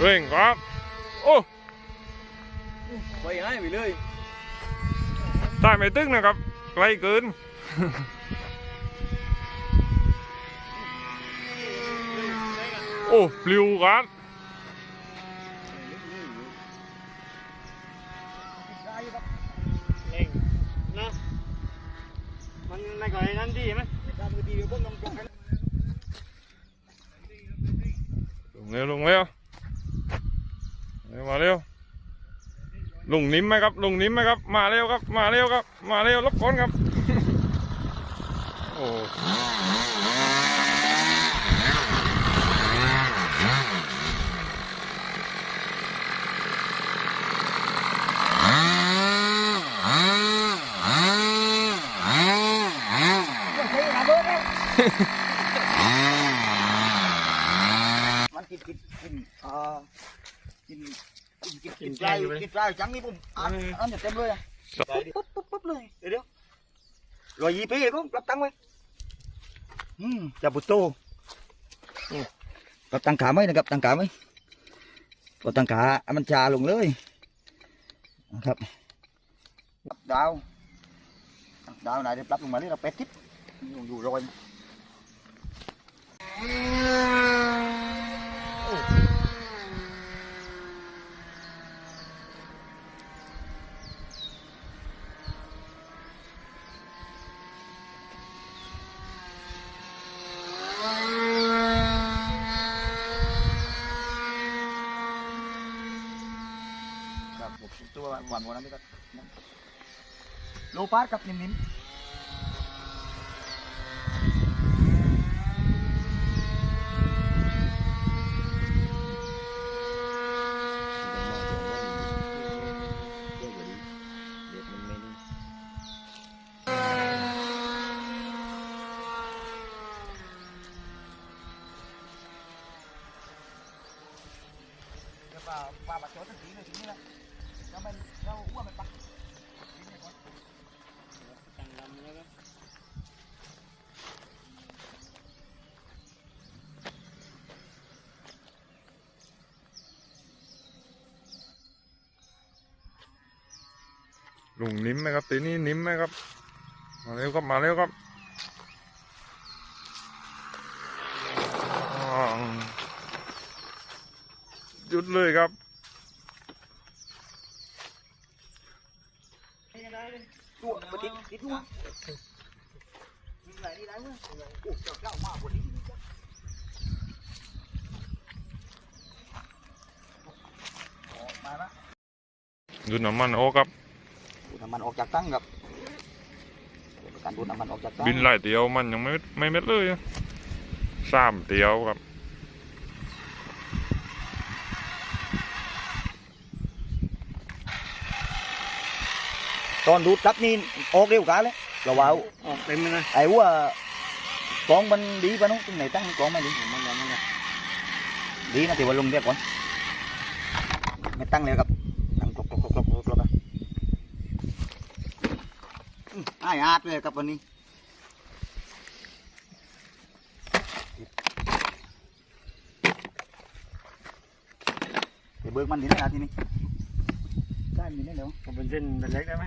เร่งครับ โอ้ไปให้ไปเลยใต้ไม่ตึงนะครับไกลเกินโอ้ปลิวครับเองนะมันในก่อนนั้นดีไหมลงเร็วลงเร็วเร็ว มาเร็วลุงนิ่มไหมครับลุงนิ่มไหมครับ มาเร็วครับ มาเร็วครับ มาเร็วรบกวนครับ โอ้มันกินกินกินอ่า กินกินกินกินปลาอยู่กินปลาอยู่จังนี่ผมอ่านอ่านจะเต็มเลยอะปุ๊บปุ๊บปุ๊บเลยเดี๋ยวรอยยี่ปีก็รับตังค์ไว้อืมจับบุตโตรับตังขาไหมนะครับตังขาไหมก็ตังขาอามันชาลงเลยนะครับดาวดาวไหนได้ปรับลงมานี่เราเป็ดทิพย์อยู่อยู่รอย ครับ ผมตัวหวานหวานนี่ก็โลปาร์กับนิ่มๆจะปลาปลาบัดโจ้ทั้งสีเลยทีนี้แหละ แล้วมันเราอ้วนมันปักตั้งลำแล้วก็ลุงนิ่มไหมครับตีนี้นิ่มไหมครับ มาเร็วครับ มาเร็วครับอ่าหยุดเลยครับ ตัว มันติดติดตัวมีอะไรนี่ได้ไหมโอ้เจ้าเจ้ามากกว่านี้ออกมาละดูดน้ำมันโอ้ครับดูดน้ำมันออกจากตั้งครับการดูดน้ำมันออกจากตั้งบินหลายเตียวมันยังไม่ไม่เม็ดเลยอะสามเตียวครับ ตอนดูดครับนี่ออกเร็วกันเลยเราว่าออกเต็มเลยนะไอ้ว่ากองมันดีปะน้องตรงไหนตั้งกองไม่ดีมันยังมันยังดีนะที่ว่าลงเรียกก่อนไม่ตั้งเลยครับตั้งกรอกกรอกกรอกกรอกกรอกกรอกอืมอ้ายอาดเลยครับวันนี้ไปเบิกมันที่ไหนนะทีนี้ได้มีได้แล้วผมเป็นเส้นเป็นเล็กได้ไหม